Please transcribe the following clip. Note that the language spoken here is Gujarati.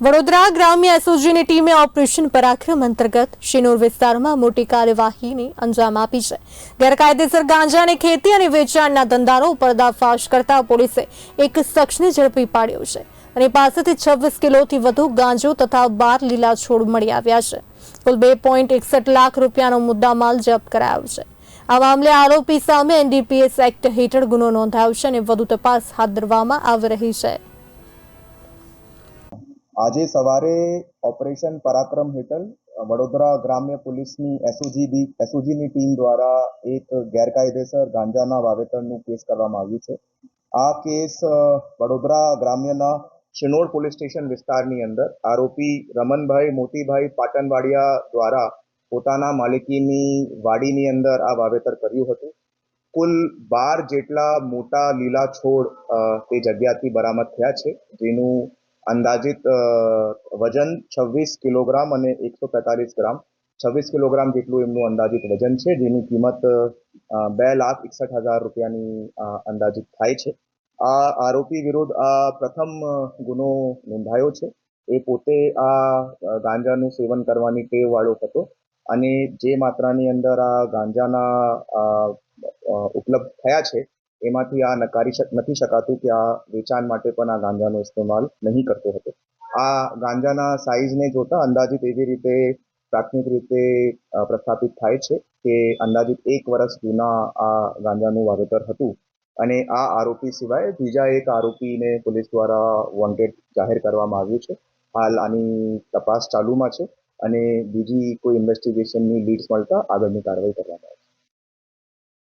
વડોદરા ગ્રામ્ય એસઓજીની ટીમે ઓપરેશન પરાક્રમ અંતર્ગત શિનોર વિસ્તારમાં મોટી કાર્યવાહીને અંજામ આપી છે. ગેરકાયદેસર ગાંજાની ખેતી અને વેચાણના ધંધાનો પર્દાફાશ કરતા પોલીસે એક શખ્સને ઝડપી પાડ્યો છે અને પાસેથી છવ્વીસ કિલોથી વધુ ગાંજો તથા બાર લીલા છોડ મળી આવ્યા છે. કુલ બે પોઈન્ટ એકસઠ લાખ રૂપિયાનો મુદ્દામાલ જપ્ત કરાયો છે. આ મામલે આરોપી સામે એનડીપીએસ એક્ટ હેઠળ ગુનો નોંધાયો છે અને વધુ તપાસ હાથ ધરવામાં આવી રહી છે. આજે સવારે ઓપરેશન પરાક્રમ હેઠળ વડોદરા ગ્રામ્ય પોલીસની એસઓજી એસઓજીની ટીમ દ્વારા એક ગેરકાયદેસર ગાંજાના વાવેતરનું કેસ કરવામાં આવ્યું છે. આ કેસ વડોદરા ગ્રામ્યના શિનોર પોલીસ સ્ટેશન વિસ્તારની અંદર આરોપી રમનભાઈ મોતીભાઈ પાટણવાડિયા દ્વારા પોતાના માલિકીની વાડીની અંદર આ વાવેતર કર્યું હતું. કુલ બાર જેટલા મોટા લીલા છોડ તે જગ્યાથી બરામદ થયા છે, જેનું અંદાજિત વજન છવ્વીસ કિલોગ્રામ અને એકસો પેતાલીસ ગ્રામ. છવ્વીસ કિલોગ્રામ જેટલું એમનું અંદાજિત વજન છે, જેની કિંમત બે લાખ એકસઠ હજાર રૂપિયાની અંદાજિત થાય છે. આ આરોપી વિરુદ્ધ આ પ્રથમ ગુનો નોંધાયો છે. એ પોતે આ ગાંજાનું સેવન કરવાની ટેવ વાળો હતો અને જે માત્રાની અંદર આ ગાંજાના ઉપલબ્ધ થયા છે એમાંથી આ નકારી નથી શકાતું કે આ વેચાણ માટે પણ આ ગાંજાનો ઇસ્તેમાલ નહીં કરતો હતો. આ ગાંજાના સાઇઝને જોતા અંદાજિત એવી રીતે, પ્રાથમિક રીતે પ્રસ્થાપિત થાય છે કે અંદાજિત એક વર્ષ જૂના આ ગાંજાનું વાવેતર હતું. અને આ આરોપી સિવાય બીજા એક આરોપીને પોલીસ દ્વારા વોન્ટેડ જાહેર કરવામાં આવ્યું છે. હાલ આની તપાસ ચાલુમાં છે અને બીજી કોઈ ઇન્વેસ્ટિગેશનની લીડ્સ મળતા આગળની કાર્યવાહી કરવામાં આવશે.